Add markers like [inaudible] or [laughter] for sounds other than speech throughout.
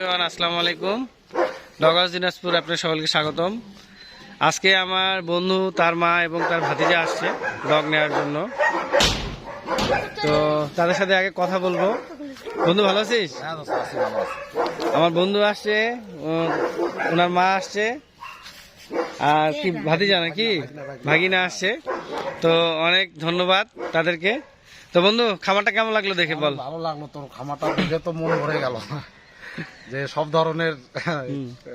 আসসালামু আলাইকুম। নগাঁও দিনাজপুর আপনার সকলকে স্বাগতম। আজকে আমার বন্ধু তার মা এবং তার ভাতিজা আসছে ডগ নেওয়ার জন্য। তো তাদের সাথে আগে কথা বলব। বন্ধু ভালো আছিস? আমার বন্ধু আসছে ওনার মা আসছে। আর কি ভাতিজা নাকি? ভাগিনা আসছে। তো অনেক ধন্যবাদ তাদেরকে। তো বন্ধু খামারটা কেমন লাগল দেখে বল। ভালো লাগল তোর খামারটা দেখে তো মন ভরে গেল। যে সব ধরনের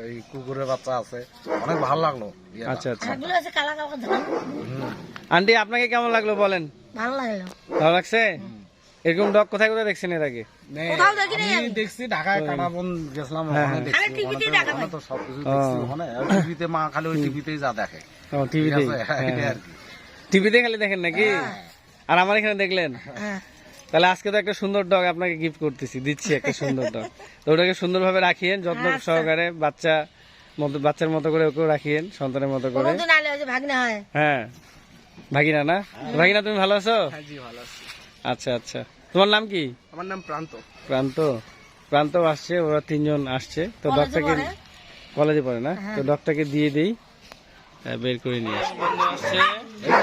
এই কুকুরের বাচ্চা আছে। অনেক ভালো লাগল আচ্ছা আচ্ছা। এগুলো আছে কালা কালা ধরুন আন্টি আপনাকে কেমন লাগল বলেন? ভালো লাগল। ভালো লাগছে? এরকম ডগ কোথায় কোথায় দেখছেন এর আগে? আমি। দেখছি ঢাকায় কাটাবন গেছিলাম হ্যাঁ, ওখানে হ্যাঁ। দেখছি তো- সবকিছু ওখানে টিভিতে মা খালি ওই টিভিতেই যা দেখে। টিভিতে [laughs] আর টিভিতে খালি দেখেন নাকি? আর আমার এখানে দেখলেন? হ্যাঁ। তাহলে আজকে তো একটা সুন্দর ডগ আপনাকে গিফট করতেছি দিচ্ছি একটা সুন্দর ডগ তো ওটাকে সুন্দরভাবে রাখিয়েন যত্ন আচ্ছা। সহকারে বাচ্চা মতো বাচ্চার মতো করে ওকেও রাখিয়েন সন্তানের মতো করে। কোনোদিন আলে ওই যে ভাগনা হয়। হ্যাঁ। ভাগিনা না? ভাগিনা তুমি ভালো আছো? ভালো আছে। আচ্ছা আচ্ছা। তোমার নাম কি? আমার নাম প্রান্ত। প্রান্ত। প্রান্ত আসছে ওরা তিনজন আসছে। তো ডগটাকে কলেজে পড়ে না? তো ডগটাকে দিয়ে দিই। হ্যাঁ, বের করে নিয়ে আসি। আসছে।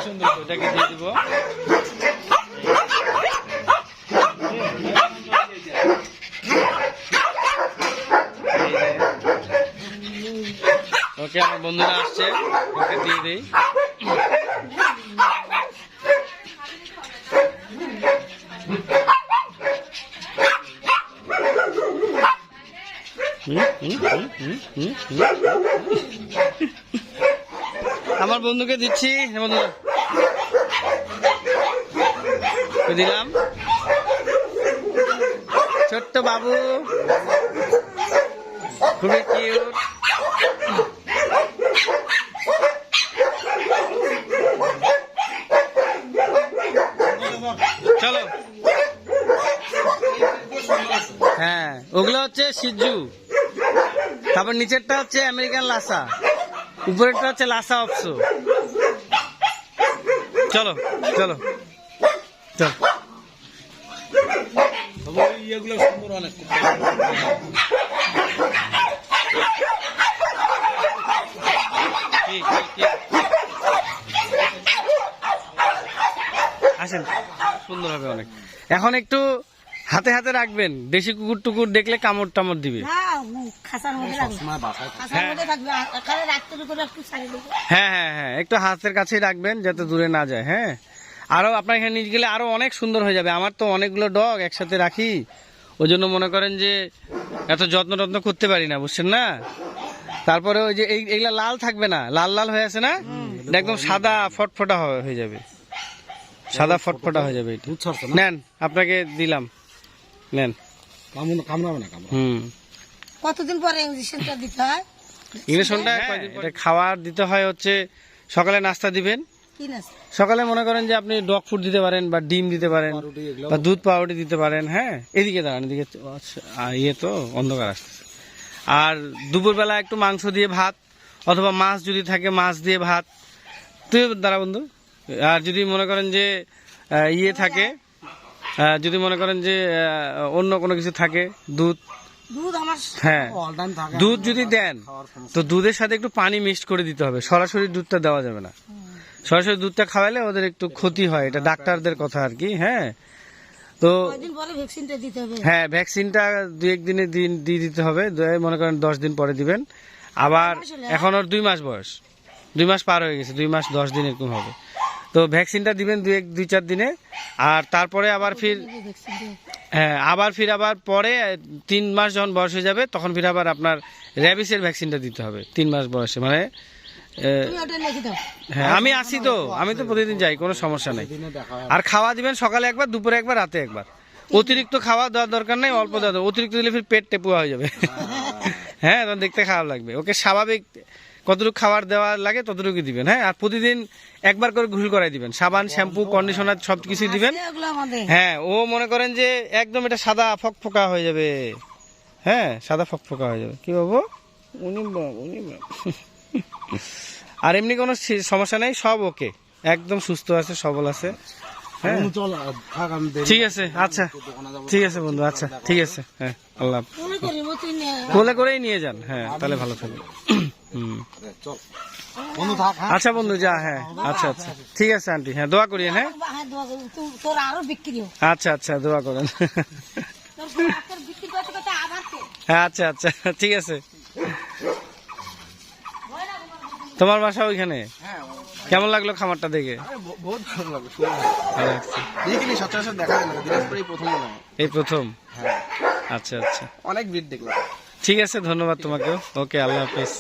সুন্দর তো, এটাকে দিয়ে দিব। ওকে আমার বন্ধুরা আসছে, ওকে দিয়ে দিই। আমার বন্ধুকে দিচ্ছি দিলাম। ছোট্ট বাবু, খুবই কিউট চলো। হ্যাঁ ওগুলো হচ্ছে সিজু। তারপর নিচেরটা হচ্ছে আমেরিকান লাসা। উপরেরটা হচ্ছে লাসা অপসো। চলো চলো চল। ইয়েগুলো সুন্দর অনেক? আসেন। সুন্দর হবে অনেক। এখন একটু হাতে হাতে রাখবেন দেশি কুকুর টুকুর দেখলে কামড় টামড় দিবে। না খাসার মধ্যে লাগবে সময় বাসায় থাকে। খাসার মধ্যে থাকবে আর এখানে রাখতে করে একটু হ্যাঁ হ্যাঁ হ্যাঁ একটু হাতের কাছেই রাখবেন যাতে দূরে না যায় হ্যাঁ। আরও আপনার এখানে নিয়ে গেলে আরও অনেক সুন্দর হয়ে যাবে। আমার তো অনেকগুলো ডগ একসাথে রাখি। ওই জন্য মনে করেন যে এত যত্ন টত্ন করতে পারি না বুঝছেন না? তারপরে ওই যে এই- এইগুলা লাল থাকবে না? লাল লাল হয়ে আছে না? একদম সাদা ফটফটা হয়ে যাবে। সাদা ফটফটা হয়ে যাবে এটা। নেন আপনাকে দিলাম। নেন। কামড়াবে না হুম। কতদিন পরে ইঞ্জেকশনটা দিতে হয়? ইংরেশনটা এটা খাবার দিতে হয় হচ্ছে সকালে নাস্তা দিবেন। সকালে মনে করেন যে আপনি ডগ ফুড দিতে পারেন বা ডিম দিতে পারেন বা দুধ পাউরুটি দিতে পারেন হ্যাঁ? এদিকে দাঁড়ান এদিকে আচ্ছা, ইয়ে তো অন্ধকার আসতেছে। আর দুপুরবেলা একটু মাংস দিয়ে ভাত অথবা মাছ যদি থাকে মাছ দিয়ে ভাত। তুই দাঁড়া বন্ধু। আর যদি মনে করেন যে ইয়ে থাকে যদি মনে করেন যে অন্য কোনো কিছু থাকে দুধ হ্যাঁ দুধ যদি দেন তো দুধের সাথে একটু পানি মিক্সড করে দিতে হবে। সরাসরি দুধটা দেওয়া যাবে না। সরাসরি দুধটা খাওয়ালে ওদের একটু ক্ষতি হয় এটা ডাক্তারদের কথা আর কি হ্যাঁ। তো হ্যাঁ ভ্যাকসিনটা দু একদিনে দিন দিয়ে দিতে হবে। মনে করেন দশ দিন পরে দিবেন। আবার এখন ওর দুই মাস বয়স। দুই মাস পার হয়ে গেছে দুই মাস দশ দিন এরকম হবে। তো ভ্যাকসিনটা দিবেন দুই এক দুই চার দিনে। আর তারপরে আবার ফির হ্যাঁ আবার ফির আবার পরে তিন মাস যখন বয়স হয়ে যাবে তখন ফির আবার আপনার র্যাবিসের ভ্যাকসিনটা দিতে হবে তিন মাস বয়সে। মানে হ্যাঁ আমি আসি তো আমি তো প্রতিদিন যাই কোনো সমস্যা নেই। হয় আর খাওয়া দিবেন সকালে একবার দুপুরে একবার রাতে একবার। অতিরিক্ত খাওয়া দেওয়ার দরকার নেই অল্প দেওয়া অতিরিক্ত দিলে ফির পেট টেপুয়া হয়ে যাবে। হ্যাঁ তখন দেখতে খারাপ লাগবে। ওকে স্বাভাবিক কতটুকু খাবার দেওয়া লাগে ততটুকু দিবেন হ্যাঁ? আর প্রতিদিন একবার করে ঘুল করাই দিবেন। সাবান শ্যাম্পু কন্ডিশনার সব কিছুই দিবেন। হ্যাঁ ও মনে করেন যে একদম এটা সাদা ফকফকা হয়ে যাবে। হ্যাঁ সাদা ফকফকা হয়ে যাবে। কি বাবু? উনি উনি [laughs] আর এমনি কোনো সমস্যা নেই সব ওকে। একদম সুস্থ আছে সবল আছে। হ্যাঁ। ঠিক আছে আচ্ছা। ঠিক আছে বন্ধু আচ্ছা। ঠিক আছে হ্যাঁ আল্লাহ কোলে করেই নিয়ে যান হ্যাঁ তাহলে ভালো থাকবে। হুম। চল। বন্ধু থাক হ্যাঁ? আচ্ছা বন্ধু যা হ্যাঁ। আচ্ছা আচ্ছা। ঠিক আছে আন্টি। হ্যাঁ দোয়া করিয়ে হ্যাঁ? আচ্ছা আচ্ছা দোয়া করেন। হ্যাঁ আচ্ছা আচ্ছা ঠিক আছে। তোমার বাসা ওইখানে? কেমন লাগল খামারটা দেখে? বহুত ভালো লাগল খুবই ভালো ভালো লাগছে। দেখিনি সচরাচর দেখা যায় না প্রথম এই প্রথম? হ্যাঁ। আচ্ছা আচ্ছা। অনেক ভিড় দেখলাম। ঠিক আছে ধন্যবাদ তোমাকেও। ওকে আল্লাহ হাফিজ।